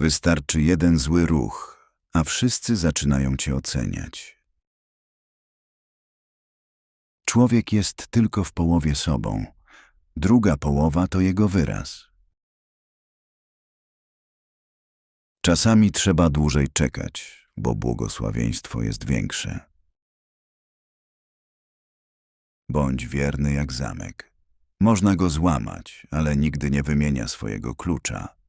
Wystarczy jeden zły ruch, a wszyscy zaczynają cię oceniać. Człowiek jest tylko w połowie sobą, druga połowa to jego wyraz. Czasami trzeba dłużej czekać, bo błogosławieństwo jest większe. Bądź wierny jak zamek. Można go złamać, ale nigdy nie wymienia swojego klucza.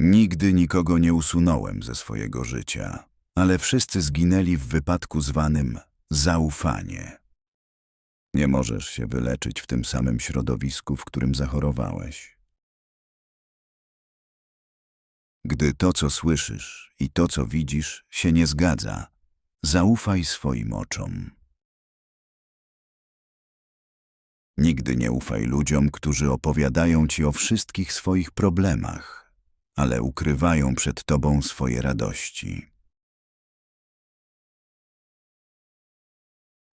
Nigdy nikogo nie usunąłem ze swojego życia, ale wszyscy zginęli w wypadku zwanym zaufanie. Nie możesz się wyleczyć w tym samym środowisku, w którym zachorowałeś. Gdy to, co słyszysz i to, co widzisz, się nie zgadza, zaufaj swoim oczom. Nigdy nie ufaj ludziom, którzy opowiadają ci o wszystkich swoich problemach, ale ukrywają przed tobą swoje radości.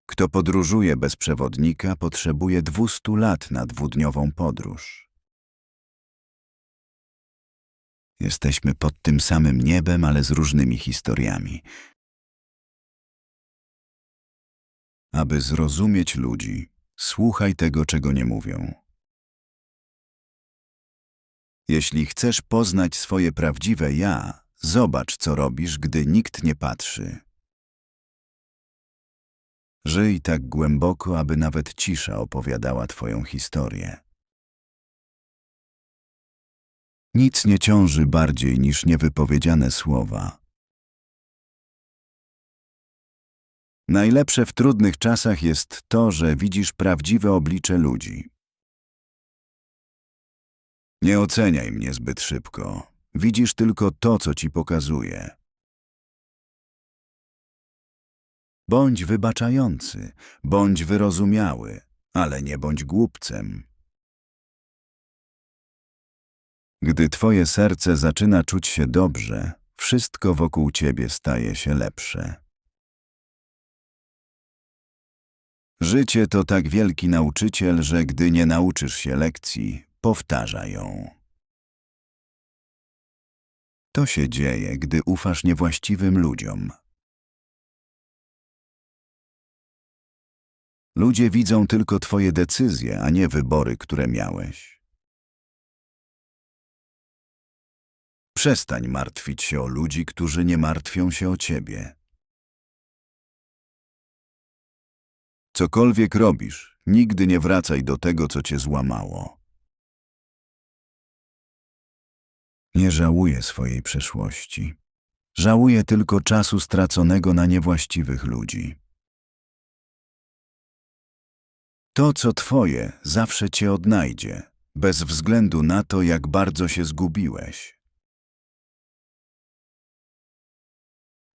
Kto podróżuje bez przewodnika, potrzebuje 200 lat na dwudniową podróż. Jesteśmy pod tym samym niebem, ale z różnymi historiami. Aby zrozumieć ludzi, słuchaj tego, czego nie mówią. Jeśli chcesz poznać swoje prawdziwe ja, zobacz, co robisz, gdy nikt nie patrzy. Żyj tak głęboko, aby nawet cisza opowiadała twoją historię. Nic nie ciąży bardziej niż niewypowiedziane słowa. Najlepsze w trudnych czasach jest to, że widzisz prawdziwe oblicze ludzi. Nie oceniaj mnie zbyt szybko. Widzisz tylko to, co ci pokazuję. Bądź wybaczający, bądź wyrozumiały, ale nie bądź głupcem. Gdy twoje serce zaczyna czuć się dobrze, wszystko wokół ciebie staje się lepsze. Życie to tak wielki nauczyciel, że gdy nie nauczysz się lekcji, powtarza ją. To się dzieje, gdy ufasz niewłaściwym ludziom. Ludzie widzą tylko twoje decyzje, a nie wybory, które miałeś. Przestań martwić się o ludzi, którzy nie martwią się o ciebie. Cokolwiek robisz, nigdy nie wracaj do tego, co cię złamało. Nie żałuję swojej przeszłości. Żałuję tylko czasu straconego na niewłaściwych ludzi. To, co twoje, zawsze cię odnajdzie, bez względu na to, jak bardzo się zgubiłeś.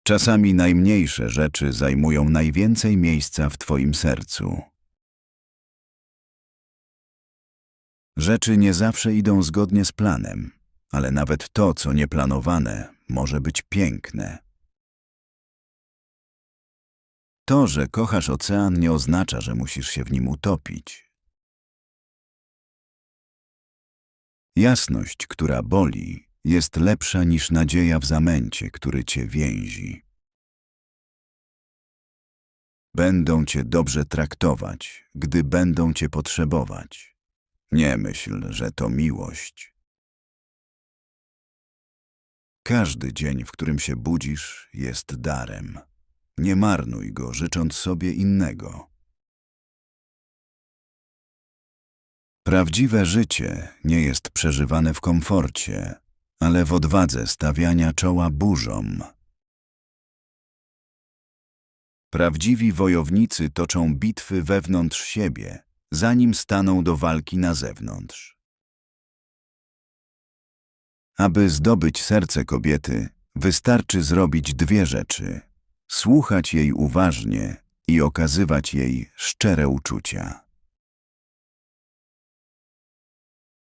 Czasami najmniejsze rzeczy zajmują najwięcej miejsca w twoim sercu. Rzeczy nie zawsze idą zgodnie z planem, ale nawet to, co nieplanowane, może być piękne. To, że kochasz ocean, nie oznacza, że musisz się w nim utopić. Jasność, która boli, jest lepsza niż nadzieja w zamęcie, który cię więzi. Będą cię dobrze traktować, gdy będą cię potrzebować. Nie myśl, że to miłość. Każdy dzień, w którym się budzisz, jest darem. Nie marnuj go, życząc sobie innego. Prawdziwe życie nie jest przeżywane w komforcie, ale w odwadze stawiania czoła burzom. Prawdziwi wojownicy toczą bitwy wewnątrz siebie, zanim staną do walki na zewnątrz. Aby zdobyć serce kobiety, wystarczy zrobić dwie rzeczy: słuchać jej uważnie i okazywać jej szczere uczucia.